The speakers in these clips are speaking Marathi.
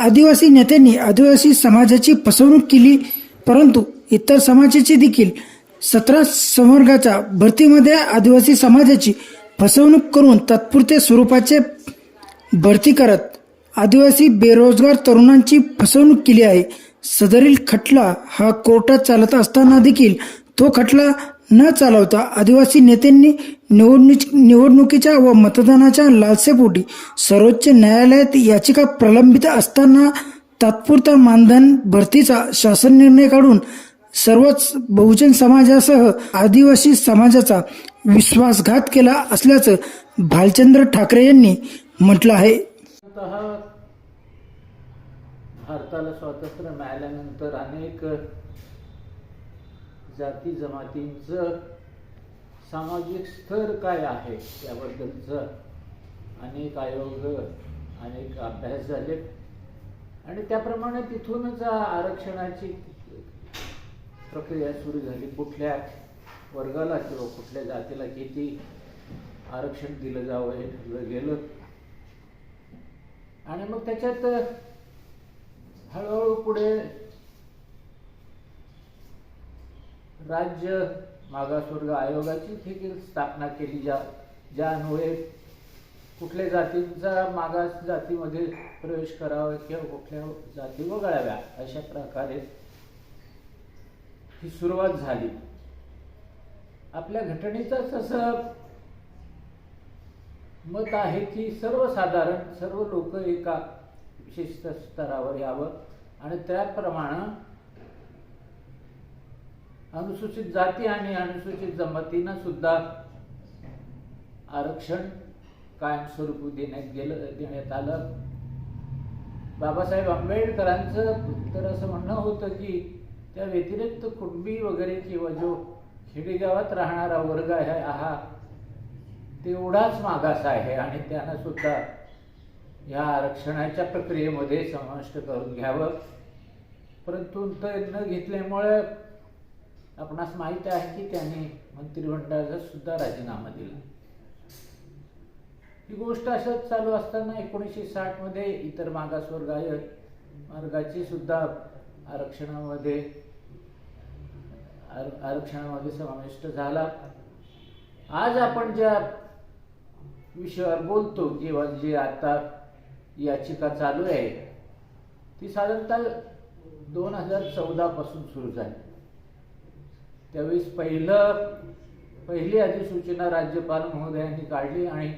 आदिवासी नेत्यांनी आदिवासी समाजाची फसवणूक केली परंतु इतर समाजाची देखील सतरा संवर्गाच्या भरतीमध्ये आदिवासी समाजाची फसवणूक करून तात्पुरते स्वरूपाचे भरती करत आदिवासी बेरोजगार तरुणांची फसवणूक केली आहे. सदरील खटला हा कोर्टात चालत असताना देखील तो खटला न चालवता आदिवासी नेत्यांनी निवडणुकी निवडणुकीच्या व मतदानाच्या लालसेपोटी सर्वोच्च न्यायालयात याचिका प्रलंबित असताना तात्पुरता मानधन भरतीचा शासन निर्णय काढून सर्वच बहुजन समाजासह आदिवासी समाजाचा विश्वासघात केला असल्याचं भालचंद्र ठाकरे यांनी म्हटलं आहे. भारताला स्वातंत्र्य मिळाल्यानंतर अनेक जाती जमातींचं सामाजिक स्तर काय आहे याबद्दलचं अनेक आयोग अनेक अभ्यास झाले आणि त्याप्रमाणे तिथूनच आरक्षणाची प्रक्रिया सुरू झाली. कुठल्या वर्गाला किंवा कुठल्या जातीला किती आरक्षण दिलं जावं हे ठरलं गेलं. आणि मग त्याच्यात हळूहळू पुढे राज्य मागासवर्ग आयोगाची देखील स्थापना केली ज्या ज्यामुळे कुठल्या जातींचा मागास जातीमध्ये प्रवेश करावा किंवा कुठल्या जाती वगळाव्या अशा प्रकारे ही सुरुवात झाली. आपल्या घटनेचाच असं मत आहे की सर्वसाधारण सर्व लोक एका विशिष्ट स्तरावर यावं आणि त्याप्रमाणे अनुसूचित जाती आणि अनुसूचित जमातींना सुद्धा आरक्षण कायमस्वरूपी देण्यात गेलं देण्यात आलं. बाबासाहेब आंबेडकरांचं तर असं म्हणणं होतं की त्या व्यतिरिक्त कुटुंबी वगैरे किंवा जो खेडेगावात राहणारा वर्ग आहे हा तेवढाच मागास आहे आणि त्यांना सुद्धा या आरक्षणाच्या प्रक्रियेमध्ये समाविष्ट करून घ्यावं. परंतु ते न घेतल्यामुळे आपणास माहीत आहे की त्याने मंत्रिमंडळाचा सुद्धा राजीनामा दिला. ही गोष्ट असंच चालू असताना एकोणीसशे साठमध्ये इतर मागासवर्ग आहे मार्गाची सुद्धा आरक्षणामध्ये आर- आरक्षणामध्ये समाविष्ट झाला. आज आपण ज्या विषयावर बोलतो किंवा जे आता याचिका चालू आहे ती साधारणतः दोन हजार चौदा पासून सुरू झाली. त्यावेळेस पहिलं पहिली अधिसूचना राज्यपाल महोदयांनी काढली आणि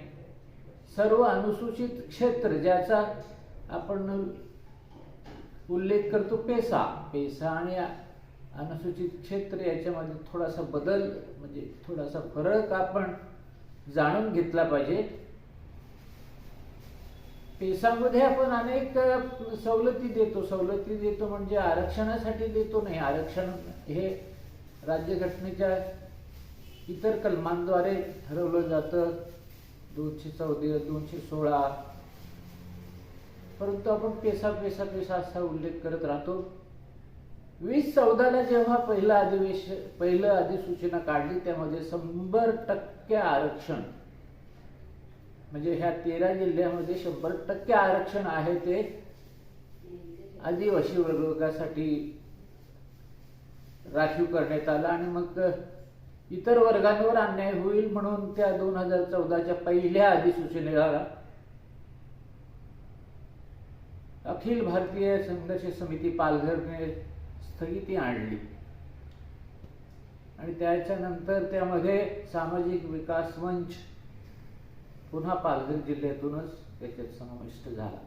सर्व अनुसूचित क्षेत्र ज्याचा आपण उल्लेख करतो पेसा पेसा आणि अनुसूचित क्षेत्र याच्यामध्ये थोडासा बदल म्हणजे थोडासा फरक आपण जाणून घेतला पाहिजे. पेसामध्ये आपण अनेक सवलती देतो. सवलती देतो म्हणजे आरक्षणासाठी देतो नाही. आरक्षण हे राज्यघटनेच्या इतर कलमांद्वारे ठरवलं जातं. दोनशे चौदा दोनशे सोळा. परंतु आपण पेसा पेसा पेसा असा उल्लेख करत राहतो. वीस चौदाला जेव्हा पहिलं अधिवेशन पहिलं अधिसूचना काढली त्यामध्ये शंभर टक्के आरक्षण म्हणजे ह्या तेरा जिल्ह्यामध्ये शंभर टक्के आरक्षण आहे ते आदिवासी वर्गासाठी राखीव करण्यात आला आणि मग इतर वर्गांवर अन्याय होईल म्हणून त्या दोन हजार चौदाच्या पहिल्या अधिसूचनेला अखिल भारतीय संघर्ष समिती पालघरने स्थगिती आणली. आणि त्याच्यानंतर त्यामध्ये सामाजिक विकास मंच पुन्हा पालघर जिल्ह्यातूनच त्याच्यात समाविष्ट झाला.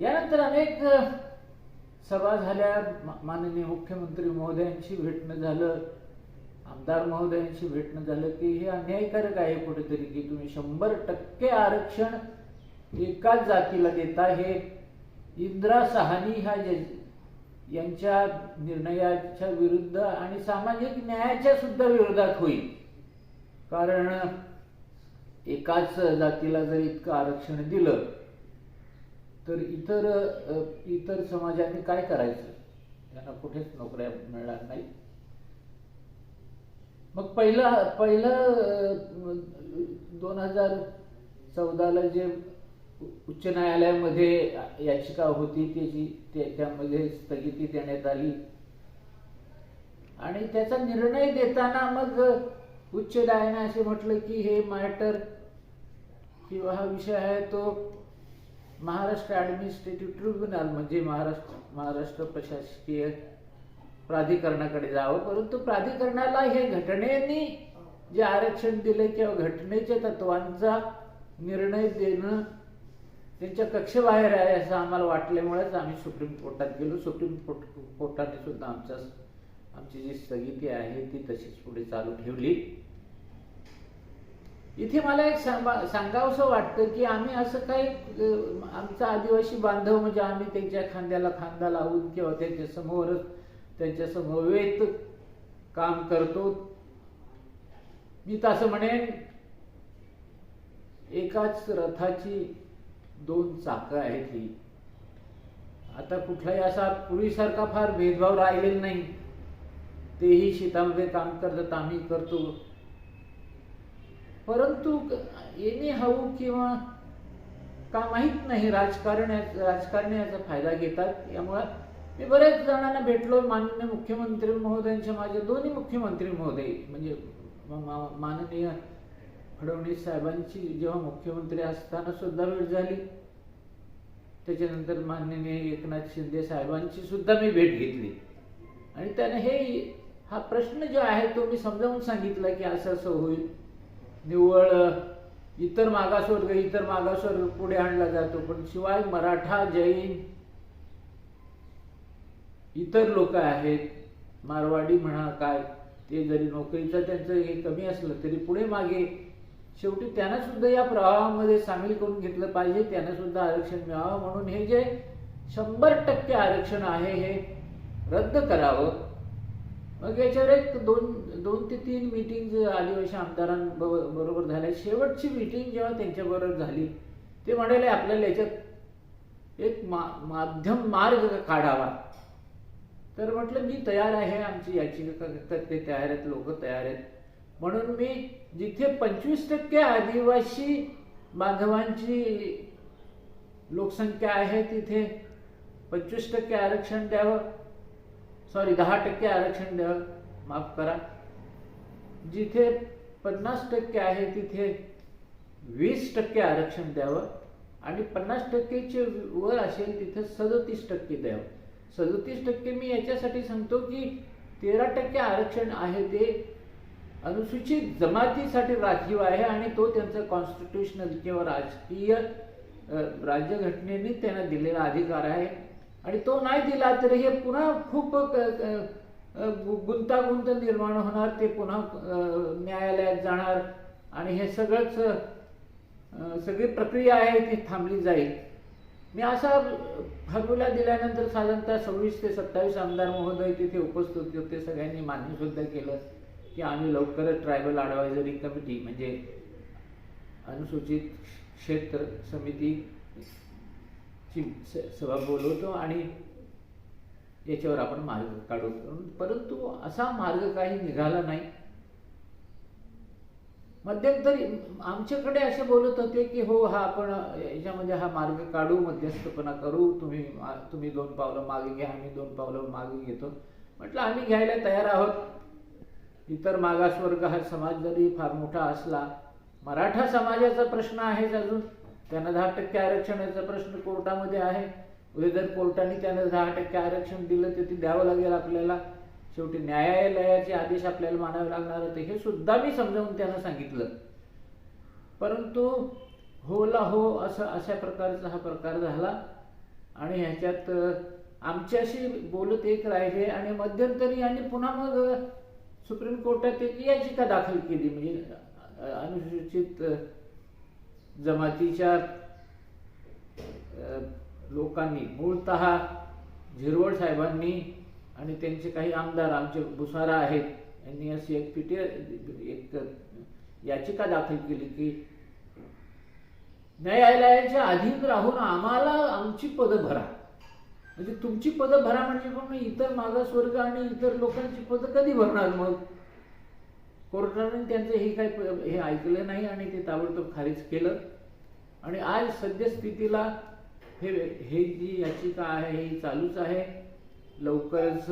यानंतर अनेक सभा झाल्या मा- माननीय मुख्यमंत्री महोदयांशी भेटणं झालं आमदार महोदयांशी भेटणं झालं की हे अन्यायकारक आहे कुठेतरी की तुम्ही शंभर टक्के आरक्षण एकाच जातीला देता हे इंदिरा सहानी ह्या यांच्या निर्णयाच्या विरुद्ध आणि सामाजिक न्यायाच्या सुद्धा विरोधात होईल. कारण एकाच जातीला जर इतकं आरक्षण दिलं तर इतर इतर समाजाने काय करायचं? त्यांना कुठेच नोकऱ्या मिळणार नाही. मग पहिलं पहिलं दोन हजार चौदाला जे उच्च न्यायालयामध्ये याचिका होती त्याची त्यामध्ये स्थगिती देण्यात आली. आणि त्याचा निर्णय देताना मग उच्च न्यायालयाने असे म्हटलं की हे मॅटर किंवा हा विषय आहे तो महाराष्ट्र ॲडमिनिस्ट्रेटिव्ह ट्रिब्युनल म्हणजे महाराष्ट्र महाराष्ट्र प्रशासकीय प्राधिकरणाकडे जावं परंतु प्राधिकरणाला हे घटनेने जे आरक्षण दिले किंवा घटनेच्या तत्वांचा निर्णय देणं त्यांच्या कक्षेबाहेर आहे असं आम्हाला वाटल्यामुळेच आम्ही सुप्रीम कोर्टात गेलो. सुप्रीम कोर्ट कोर्टाने सुद्धा आमच्या आमची जी स्थगिती आहे ती तशीच पुढे चालू ठेवली. इथे मला एक सांगा सांगावंसं वाटतं की आम्ही असं काही आमचा आदिवासी बांधव म्हणजे आम्ही त्यांच्या खांद्याला खांदा लावून किंवा त्यांच्या समोरच त्यांच्या समवेत काम करतो. मी तर असं म्हणेन एकाच रथाची दोन चाकं आहेत ही. आता कुठलाही असा पूर्वीसारखा फार भेदभाव राहिलेला नाही. तेही शेतामध्ये काम करतात आम्ही करतो. परंतु येणे हाऊ किंवा का माहीत नाही राजकारण राजकारणी याचा फायदा घेतात. यामुळं मी बऱ्याच जणांना भेटलो माननीय मुख्यमंत्री महोदयांच्या माझे दोन्ही मुख्यमंत्री महोदय म्हणजे माननीय फडणवीस साहेबांची जेव्हा मुख्यमंत्री असताना सुद्धा भेट झाली. त्याच्यानंतर माननीय एकनाथ शिंदे साहेबांची सुद्धा मी भेट घेतली. आणि त्याने हे हा प्रश्न जो आहे तो मी समजावून सांगितला की असं असं होईल. निव्वळ इतर मागासवर्ग इतर मागासवर्ग पुढे आणला जातो. पण शिवाय मराठा जैन इतर लोक आहेत मारवाडी म्हणा काय ते जरी नोकरीचं त्यांचं हे कमी असलं तरी पुढे मागे शेवटी त्यांना सुद्धा या प्रवाहामध्ये सामील करून घेतलं पाहिजे. त्यांना सुद्धा आरक्षण मिळावं म्हणून हे जे शंभर टक्के आरक्षण आहे हे रद्द करावं. मग याच्यावर एक दोन दोन ते तीन मिटिंग आदिवासी आमदारांबरोबर झाल्या. शेवटची मीटिंग जेव्हा त्यांच्याबरोबर झाली ते म्हणाले आपल्याला याच्यात एक मा माध्यम मार्ग काढावा. तर म्हटलं मी तयार आहे. आमची याचिका ते तयार आहेत. लोक तयार आहेत. म्हणून मी जिथे पंचवीस टक्के आदिवासी बांधवांची लोकसंख्या आहे तिथे पंचवीस टक्के आरक्षण द्यावं. सॉरी दहा टक्के आरक्षण द्यावं माफ करा. जिथे पन्नास टक्के आहे तिथे वीस टक्के आरक्षण द्यावं आणि पन्नास टक्केचे वर असेल तिथे सदतीस टक्के द्यावं. सदतीस टक्के मी याच्यासाठी सांगतो की तेरा टक्के आरक्षण आहे ते अनुसूचित जमातीसाठी राखीव आहे आणि तो त्यांचा कॉन्स्टिट्युशनल किंवा राजकीय राज्यघटनेने त्यांना दिलेला अधिकार आहे. आणि तो नाही दिला तर हे पुन्हा खूप गुंतागुंत निर्माण होणार ते पुन्हा न्यायालयात जाणार. आणि हे सगळंच सगळी प्रक्रिया आहे ती थांबली जाईल. मी असा फॉर्म्युला दिल्यानंतर साधारणतः सव्वीस ते सत्तावीस आमदार महोदय तिथे उपस्थित होते. सगळ्यांनी मान्य सुद्धा केलं की आम्ही लवकरच ट्रायबल ॲडवायझरी कमिटी म्हणजे अनुसूचित क्षेत्र समिती ची सभा बोलवतो आणि याच्यावर आपण मार्ग काढू परंतु असा मार्ग काही निघाला नाही. मध्यंतरी आमच्याकडे असे बोलत होते की हो हा आपण याच्यामध्ये हा मार्ग काढू मध्यस्थपणा करू. तुम्ही तुम्ही दोन पावलं मागे घ्या आम्ही दोन पावलं मागे घेतो. म्हटलं आम्ही घ्यायला तयार आहोत. इतर मागासवर्ग हा समाज जरी फार मोठा असला मराठा समाजाचा प्रश्न आहेच अजून. त्यांना दहा टक्के आरक्षणाचा प्रश्न कोर्टामध्ये आहे. उद्या जर कोर्टाने त्यांना दहा टक्के आरक्षण दिलं तर ते द्यावं लागेल आपल्याला. शेवटी न्यायालयाचे आदेश आपल्याला मानावे लागणार होते हे सुद्धा मी समजावून त्यांना सांगितलं. परंतु होला हो असं अशा प्रकारचा हा प्रकार झाला. आणि ह्याच्यात आमच्याशी बोलत एक राहिले आणि मध्यंतरी यांनी पुन्हा मग सुप्रीम कोर्टात एक याचिका दाखल केली. म्हणजे अनुसूचित जमातीच्या लोकांनी मूळतः झिरवळ साहेबांनी आणि त्यांचे काही आमदार आमचे भुसारा आहेत यांनी अशी एक पिटी एक याचिका दाखल केली की न्यायालयाच्या अधीन राहून आम्हाला आमची पदं भरा. म्हणजे तुमची पदं भरा म्हणजे पण इतर मागासवर्ग आणि इतर लोकांची पदं कधी भरणार मग? कोर्टाने त्यांचं हे काही हे ऐकलं नाही आणि ते ताबडतोब खारिज केलं. आणि आज सद्यस्थितीला हे हे जी याचिका आहे ही चालूच आहे. लवकरच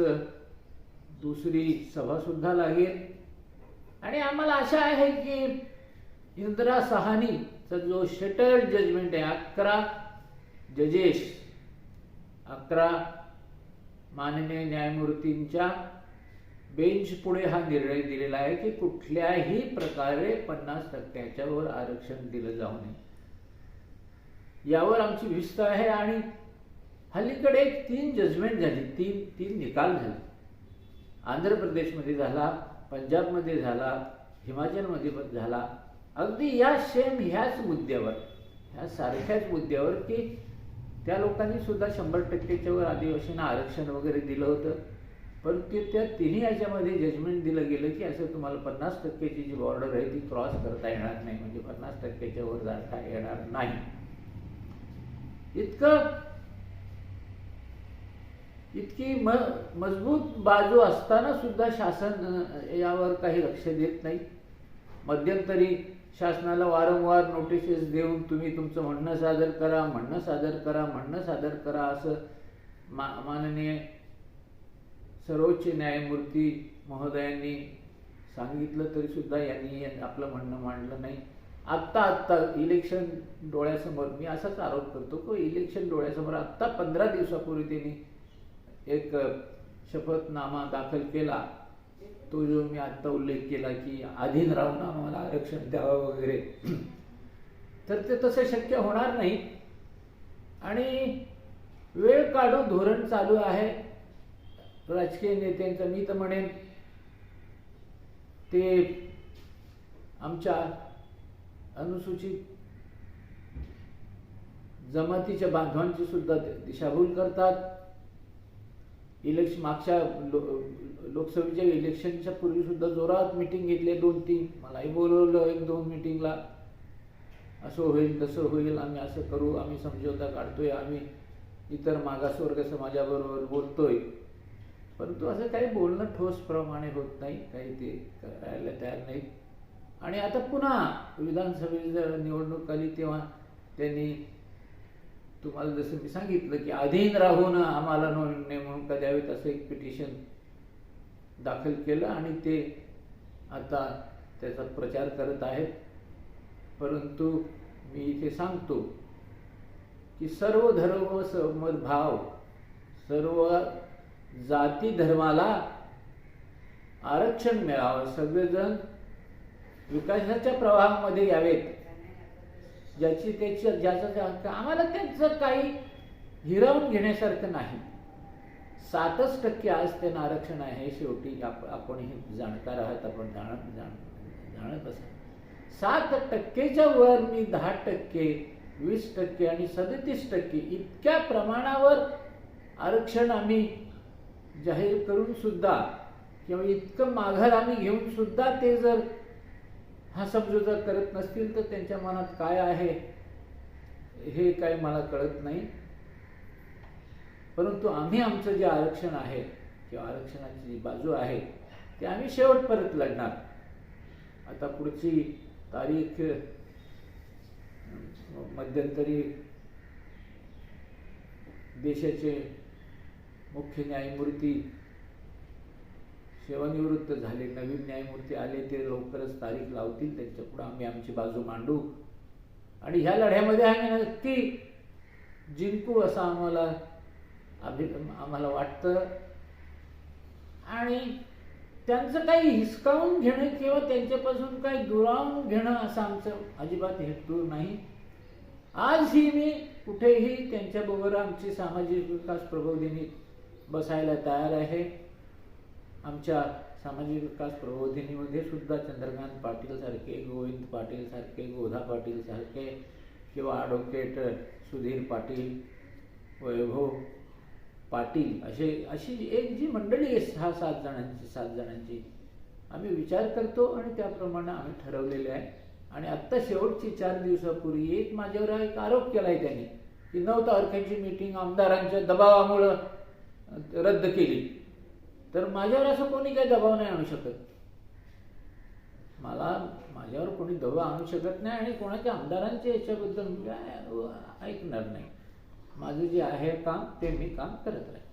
दुसरी सभासुद्धा लागेल. आणि आम्हाला आशा आहे की इंदिरा सहानीचा जो शटल जजमेंट आहे अकरा जजेस अकरा माननीय न्यायमूर्तींच्या बेंच पुढे हा निर्णय दिलेला आहे की कुठल्याही प्रकारे पन्नास टक्क्याच्या वर आरक्षण दिलं जाऊ नये. यावर आमची विस्त आहे आणि हल्लीकडे तीन जजमेंट झाली. तीन तीन निकाल झाले. आंध्र प्रदेशमध्ये झाला पंजाबमध्ये झाला हिमाचलमध्ये झाला. अगदी या सेम ह्याच मुद्द्यावर ह्या सारख्याच मुद्द्यावर की त्या लोकांनी सुद्धा शंभर टक्केच्या वर आदिवासींना आरक्षण वगैरे दिलं होतं. पण ते त्या तिन्ही याच्यामध्ये जजमेंट दिलं गेलं की असं तुम्हाला पन्नास टक्क्याची जी बॉर्डर आहे ती क्रॉस करता येणार नाही. म्हणजे पन्नास टक्क्याच्या वर जाता येणार नाही. इतकं इतकी म मजबूत बाजू असताना सुद्धा शासन यावर काही लक्ष देत नाही. मध्यंतरी शासनाला वारंवार नोटिसेस देऊन तुम्ही तुमचं म्हणणं सादर करा म्हणणं सादर करा म्हणणं सादर करा असं मा माननीय सर्वोच्च न्यायमूर्ती महोदयांनी सांगितलं तरी सुद्धा यांनी आपलं म्हणणं मांडलं नाही. आत्ता आत्ता इलेक्शन डोळ्यासमोर मी असाच आरोप करतो की इलेक्शन डोळ्यासमोर आत्ता पंधरा दिवसापूर्वी त्यांनी एक शपथनामा दाखल केला. तो जो मी आत्ता उल्लेख केला की आधीन राहून आम्हाला आरक्षण द्यावं वगैरे. तर ते तसं शक्य होणार नाही. आणि वेळ काढून धोरण चालू आहे. राजकीय नेत्यांचं मी तर म्हणेन ते आमच्या अनुसूचित जमातीच्या बांधवांची सुद्धा दिशाभूल करतात. इलेक्शन मागच्या लो लोकसभेच्या इलेक्शनच्या पूर्वी सुद्धा जोरात मिटिंग घेतली दोन तीन मलाही बोलवलं एक दोन मिटिंगला असं होईल तसं होईल आम्ही असं करू आम्ही समझोता काढतोय आम्ही इतर मागासवर्ग समाजाबरोबर बोलतोय. परंतु असं काही बोलणं ठोसप्रमाणे होत नाही काही ते करायला तयार नाही आणि आता पुन्हा विधानसभेची जर निवडणूक आली तेव्हा त्यांनी तुम्हाला जसं मी सांगितलं की अधीन राहून आम्हाला नोंदणे म्हणून का द्यावेत असं एक पिटिशन दाखल केलं आणि ते आता त्याचा प्रचार करत आहेत. परंतु मी इथे सांगतो की सर्व धर्म समभाव सर्व जाती धर्माला आरक्षण मिळावं. सगळेजण विकासाच्या प्रवाहामध्ये यावेत. ज्याची त्याची ज्याचं आम्हाला त्यांचं काही हिरावून घेण्यासारखं नाही. सातच टक्के आज त्यांना आरक्षण आहे शेवटी आप आपणही जाणकार आहात आपण जाणत जाण जाणत असाल सात टक्केच्या वर मी दहा टक्के वीस टक्के आणि सदतीस टक्के इतक्या प्रमाणावर आरक्षण आम्ही जाहीर करून सुद्धा किंवा इतकं माघार आम्ही घेऊन सुद्धा ते जर हा समजोता करत नसतील तर त्यांच्या मनात काय आहे हे काय मला कळत नाही. परंतु आम्ही आमचं जे आरक्षण आहे किंवा आरक्षणाची जी बाजू आहे ते आम्ही शेवटपर्यंत लढणार. आता पुढची तारीख मध्यंतरी देशाचे मुख्य न्यायमूर्ती सेवानिवृत्त झाले नवीन न्यायमूर्ती आले ते लवकरच तारीख लावतील त्यांच्यापुढे आम्ही आमची बाजू मांडू. आणि ह्या लढ्यामध्ये आम्ही नक्की जिंकू असं आम्हाला अभि आम्हाला वाटतं. आणि त्यांचं काही हिसकावून घेणं किंवा त्यांच्यापासून काही दुरावून घेणं असं आमचं अजिबात हेतू नाही. आजही मी कुठेही त्यांच्याबरोबर आमची सामाजिक विकास प्रबोधिनी बसायला तयार आहे. आमच्या सामाजिक विकास प्रबोधिनीमध्ये सुद्धा चंद्रकांत पाटीलसारखे गोविंद पाटीलसारखे गोधा पाटीलसारखे किंवा ॲडव्होकेट सुधीर पाटील वैभव पाटील असे अशी एक जी मंडळी आहे सहा सात जणांची सात जणांची. आम्ही विचार करतो आणि त्याप्रमाणे आम्ही ठरवलेले आहे. आणि आत्ता शेवटची चार दिवसापूर्वी एक माझ्यावर एक आरोप केला आहे त्यांनी की नऊ तारखेची मीटिंग आमदारांच्या दबावामुळं. रद्द केली. तर माझ्यावर असं कोणी काही दबाव नाही आणू शकत. मला माझ्यावर कोणी दबाव आणू शकत नाही आणि कोणाच्या आमदारांच्या याच्याबद्दल म्हणजे, मी काय ऐकणार नाही. माझं जे आहे काम ते मी काम करत राहील